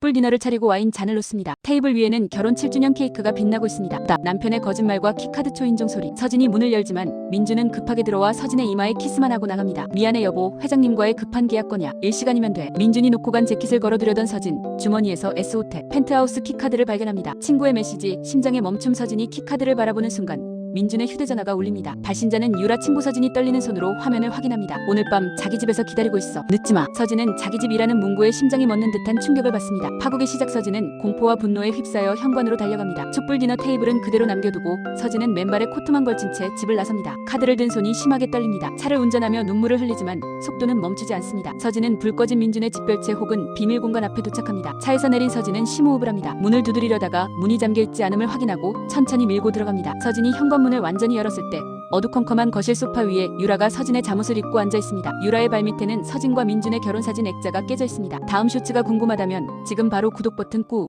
촛불 디너를 차리고 와인 잔을 놓습니다. 테이블 위에는 결혼 7주년 케이크가 빛나고 있습니다. 나- 남편의 거짓말과 키카드 초인종 소리. 서진이 문을 열지만 민주는 급하게 들어와 서진의 이마에 키스만 하고 나갑니다. 미안해 여보. 회장님과의 급한 계약 거냐. 일시간이면 돼. 민준이 놓고 간 재킷을 걸어두려던 서진. 주머니에서 S호텔 펜트하우스 키카드를 발견합니다. 친구의 메시지. 심장의 멈춤 서진이 키카드를 바라보는 순간 민준의 휴대전화가 울립니다. 발신자는 유라 친구 서진이 떨리는 손으로 화면을 확인합니다. 오늘 밤 자기 집에서 기다리고 있어. 늦지 마. 서진은 자기 집이라는 문구에 심장이 멎는 듯한 충격을 받습니다. 파국의 시작 서진은 공포와 분노에 휩싸여 현관으로 달려갑니다. 촛불 디너 테이블은 그대로 남겨두고 서진은 맨발에 코트만 걸친 채 집을 나섭니다. 카드를 든 손이 심하게 떨립니다. 차를 운전하며 눈물을 흘리지만 속도는 멈추지 않습니다. 서진은 불 꺼진 민준의 집별체 혹은 비밀 공간 앞에 도착합니다. 차에서 내린 서진은 심호흡을 합니다. 문을 두드리려다가 문이 잠겨 있지 않음을 확인하고 천천히 밀고 들어갑니다. 서진이 현관문을 완전히 열었을 때 어두컴컴한 거실 소파 위에 유라가 서진의 잠옷을 입고 앉아 있습니다. 유라의 발밑에는 서진과 민준의 결혼 사진 액자가 깨져 있습니다. 다음 쇼츠가 궁금하다면 지금 바로 구독 버튼 꾹